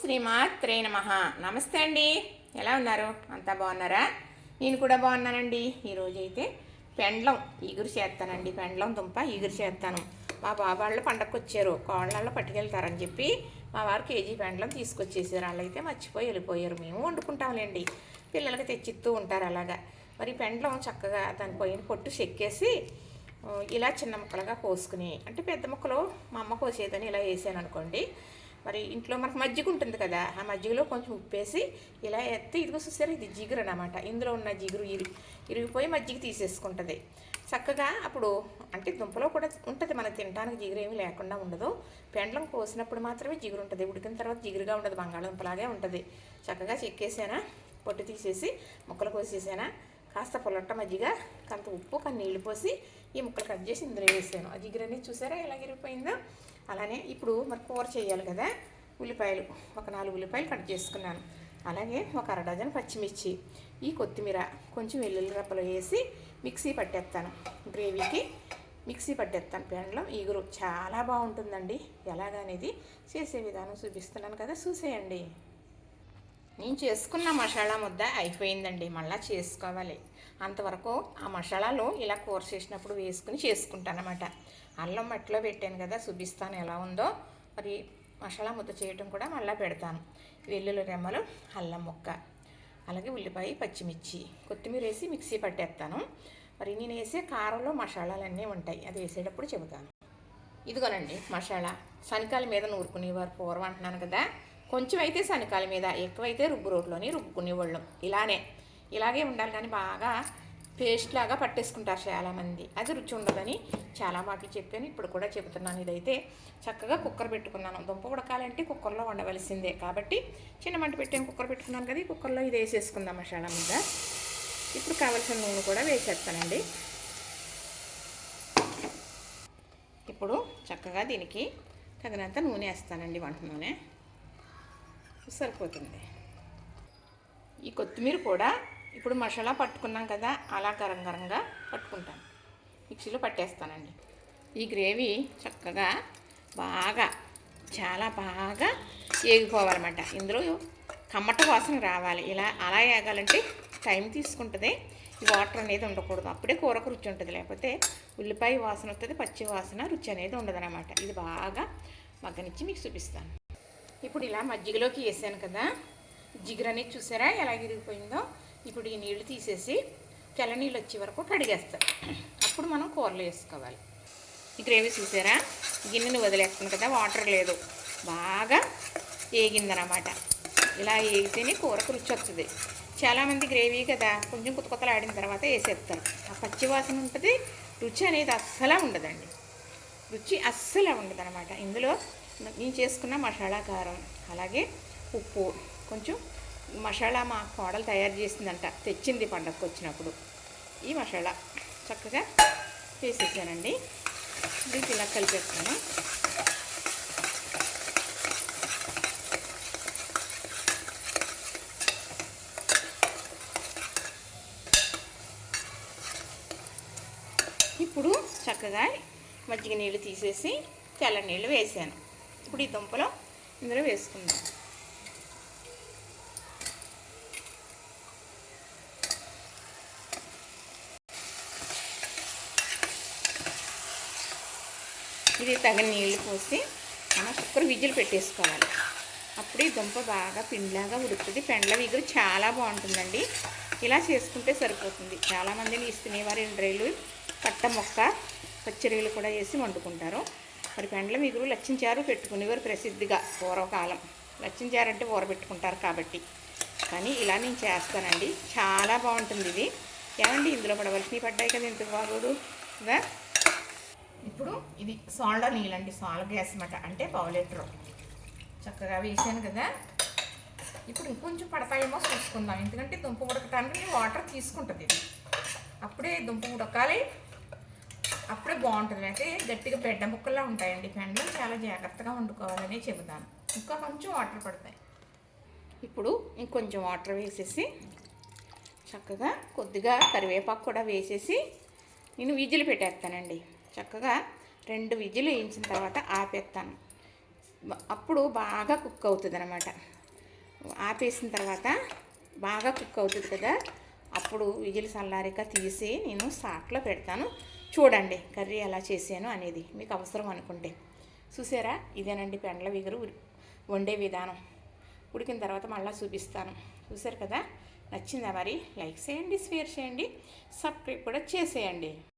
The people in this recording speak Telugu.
శ్రీమాత్రే నమ. నమస్తే అండి. ఎలా ఉన్నారు? అంతా బాగున్నారా? నేను కూడా బాగున్నానండి. ఈరోజు అయితే పెండ్లం ఈగురు చేస్తానండి. పెండ్లం దుంప ఈగురు చేస్తాను. మా బాబాళ్ళు పండగకు వచ్చారు. కోళ్ళల్లో పట్టుకెళ్తారని చెప్పి మా వారు కేజీ పెండ్లం తీసుకొచ్చేసారు. వాళ్ళైతే మర్చిపోయి వెళ్ళిపోయారు. మేము వండుకుంటాంలేండి. పిల్లలకి తెచ్చిస్తూ ఉంటారు అలాగా. మరి పెండ్లం చక్కగా దాని పోయిన పొట్టు చెక్కేసి ఇలా చిన్న ముక్కలుగా కోసుకుని అంటే పెద్ద ముక్కలు మా అమ్మ కోసేదని ఇలా వేసాను అనుకోండి మరి ఇంట్లో మనకు మజ్జిగ ఉంటుంది కదా ఆ మజ్జిగలో కొంచెం ఉప్పేసి ఇలా ఎత్తి ఇదిగో చూసారు ఇది జిగురు అనమాట ఇందులో ఉన్న జిగురు ఇరి ఇరిగిపోయి మజ్జిగ తీసేసుకుంటుంది. చక్కగా అప్పుడు అంటే దుంపలో కూడా ఉంటుంది మనం తినడానికి జిగురు ఏమీ లేకుండా ఉండదు. పెండ్లం కోసినప్పుడు మాత్రమే జిగురు ఉంటుంది ఉడికిన తర్వాత జిగురుగా ఉండదు బంగాళదుంపలాగే ఉంటుంది. చక్కగా చెక్కేసానా పొట్టు తీసేసి ముక్కలు కోసేసానా కాస్త పొలట్ట మజ్జిగ కాస్త ఉప్పు కానీ నీళ్ళు పోసి ఈ ముక్కలు కట్ చేసి ఇందులో వేసాను. ఆ జిగురు అనేది చూసారా ఎలా ఇరిగిపోయిందో? అలానే ఇప్పుడు మరి కూర చేయాలి కదా ఉల్లిపాయలు. ఒక నాలుగు ఉల్లిపాయలు కట్ చేసుకున్నాను. అలాగే ఒక అర డజన్ పచ్చిమిర్చి ఈ కొత్తిమీర కొంచెం వెల్లుల్లి రప్పలు వేసి మిక్సీ పట్టేస్తాను. గ్రేవీకి మిక్సీ పట్టేస్తాను. ప్యాన్లో ఈగురు చాలా బాగుంటుందండి. ఎలాగనేది చేసే విధానం చూపిస్తున్నాను కదా చూసేయండి. నేను చేసుకున్న మసాలా ముద్ద అయిపోయిందండి మళ్ళీ చేసుకోవాలి. అంతవరకు ఆ మసాలాలు ఇలా కూర చేసినప్పుడు వేసుకుని చేసుకుంటానమాట అల్లం మట్టిలో పెట్టాను కదా చూపిస్తాను ఎలా ఉందో. మరి మసాలా ముద్ద చేయటం కూడా మళ్ళీ పెడతాను. వెల్లుల్లి రెమ్మలు అల్లం ముక్క అలాగే ఉల్లిపాయ పచ్చిమిర్చి కొత్తిమీర వేసి మిక్సీ పట్టేస్తాను. మరి నేను వేసే కారంలో మసాలాలన్నీ ఉంటాయి అది వేసేటప్పుడు చెబుతాను. ఇదిగోనండి మసాలా. శనకాల మీద నూరుకునేవారు పూర్వం అంటున్నాను కదా. కొంచెం అయితే శనకాల మీద ఎక్కువైతే రుబ్బు రోడ్లోని రుబ్బుకునేవాళ్ళం. ఇలానే. ఇలాగే ఉండాలి కానీ బాగా పేస్ట్ లాగా పట్టేసుకుంటారు చాలామంది. అది రుచి ఉండదని చాలా మాటలు చెప్పాను. ఇప్పుడు కూడా చెబుతున్నాను ఇదైతే. చక్కగా కుక్కర్ పెట్టుకున్నాను. దుంప ఉడకాలంటే కుక్కర్లో వండవలసిందే. కాబట్టి చిన్న మంట పెట్టాను కుక్కర్ పెట్టుకున్నాను కదా ఈ కుక్కర్లో ఇది వేసేసుకుందాం మసాలా మీద. ఇప్పుడు కావలసిన నూనె కూడా వేసేస్తానండి. ఇప్పుడు చక్కగా దీనికి తగినంత నూనె వేస్తానండి వంట నూనె. సరిపోతుంది. ఈ కొత్తిమీర కూడా ఇప్పుడు మసాలా పట్టుకున్నాం కదా అలా గరం గరంగా పట్టుకుంటాను. మిక్సీలో పట్టేస్తానండి. ఈ గ్రేవీ చక్కగా బాగా చాలా బాగా ఏగిపోవాలన్నమాట. ఇందులో కమ్మట వాసన రావాలి. ఇలా అలా వేగాలంటే టైం తీసుకుంటుంది. ఈ వాటర్ అనేది ఉండకూడదు. అప్పుడే కూరకు రుచి ఉంటుంది. లేకపోతే ఉల్లిపాయ వాసన వస్తుంది పచ్చి వాసన రుచి అనేది ఉండదన్నమాట. ఇది బాగా మగ్గనిచ్చి మీకు చూపిస్తాను. ఇప్పుడు ఇలా మజ్జిగలోకి వేసాను కదా. జిగురు అనేది చూసారా ఎలా విరిగిపోయిందో ఇప్పుడు ఈ నీళ్ళు తీసేసి తెల్ల నీళ్ళు వచ్చే వరకు కడిగేస్తాను అప్పుడు మనం కూరలో వేసుకోవాలి. ఈ గ్రేవీ చూసారా? గిన్నెని వదిలేస్తాను కదా వాటర్ లేదు. బాగా ఏగిందనమాట. ఇలా ఏగితేనే కూరకు రుచి వస్తుంది. చాలామంది గ్రేవీ కదా కొంచెం కొత్త కొత్తలు ఆడిన తర్వాత వేసేస్తారు. ఆ పచ్చి వాసన ఉంటుంది రుచి అనేది అస్సలా ఉండదండి. రుచి అస్సలు ఉండదు అనమాట ఇందులో నేను చేసుకున్న మసాలా కారం అలాగే ఉప్పు. కొంచెం మసాలా మా కోడలు తయారు చేసిందంట. తెచ్చింది పండగకు వచ్చినప్పుడు. ఈ మసాలా చక్కగా వేసేసానండి. దీనికి ఇలా కలిపేస్తాను. ఇప్పుడు చక్కగా మజ్జిగ నీళ్ళు తీసేసి తెల్ల నీళ్ళు వేసాను. ఇప్పుడు ఈ దుంపలో ఇందులో వేసుకుందాం. ఇది తగిన నీళ్ళు పోసి మనం కుక్కర్ విజిల్ పెట్టేసుకోవాలి. అప్పుడు ఈ దుంప బాగా పిండిలాగా ఉడుకుతుంది. పెండ్ల విగురు చాలా బాగుంటుందండి. ఇలా చేసుకుంటే సరిపోతుంది. చాలామందిని ఇస్తునేవారు ఎండ్రేలు కట్ట మొక్క పచ్చిరీలు కూడా వేసి వండుకుంటారు. మరి పెండ్ల మిగురు లచ్చించారు పెట్టుకునేవారు ప్రసిద్ధిగా పూర్వకాలం. లచ్చించారంటే ఊర పెట్టుకుంటారు కాబట్టి. కానీ ఇలా నేను చేస్తానండి. చాలా బాగుంటుంది ఇది. ఏమండి ఇందులో పడవలసినవి పడ్డాయి కదా ఎందుకు బాగోదు కదా ఇప్పుడు ఇది సాల్డా నీళ్ళండి సాల్ట్ గ్లాస్ అన్నమాట. అంటే పావు లీటరు. చక్కగా వేసాను కదా. ఇప్పుడు ఇంకొంచెం పడతాయేమో చూసుకుందాం. ఎందుకంటే దుంప ఉడకటానికి వాటర్ తీసుకుంటుంది ఇది. అప్పుడే దుంప ఉడకాలి. అప్పుడే బాగుంటుంది. అయితే గట్టిగా బెడ్డ ముక్కలా ఉంటాయండి పెండ్లు చాలా జాగ్రత్తగా వండుకోవాలని చెబుతాను. ఇంకా కొంచెం వాటర్ పడతాయి. ఇప్పుడు ఇంకొంచెం వాటర్ వేసేసి చక్కగా కొద్దిగా కరివేపాకు కూడా వేసేసి నేను విజిల్ పెట్టేస్తానండి. చక్కగా రెండు విజిల్ వేయించిన తర్వాత ఆపేస్తాను. అప్పుడు బాగా కుక్ అవుతుంది అనమాట ఆపేసిన తర్వాత బాగా కుక్ అవుతుంది కదా అప్పుడు విజిల్ చల్లారిక తీసి నేను సాట్లో పెడతాను. చూడండి కర్రీ ఎలా చేశాను అనేది మీకు అవసరం అనుకుంటే. చూసారా? ఇదేనండి పెండ్ల విగురు వండే విధానం. ఉడికిన తర్వాత మళ్ళీ చూపిస్తాను. చూసారు కదా? నచ్చిందా మరి? లైక్ చేయండి షేర్ చేయండి సబ్స్క్రైబ్ కూడా చేసేయండి.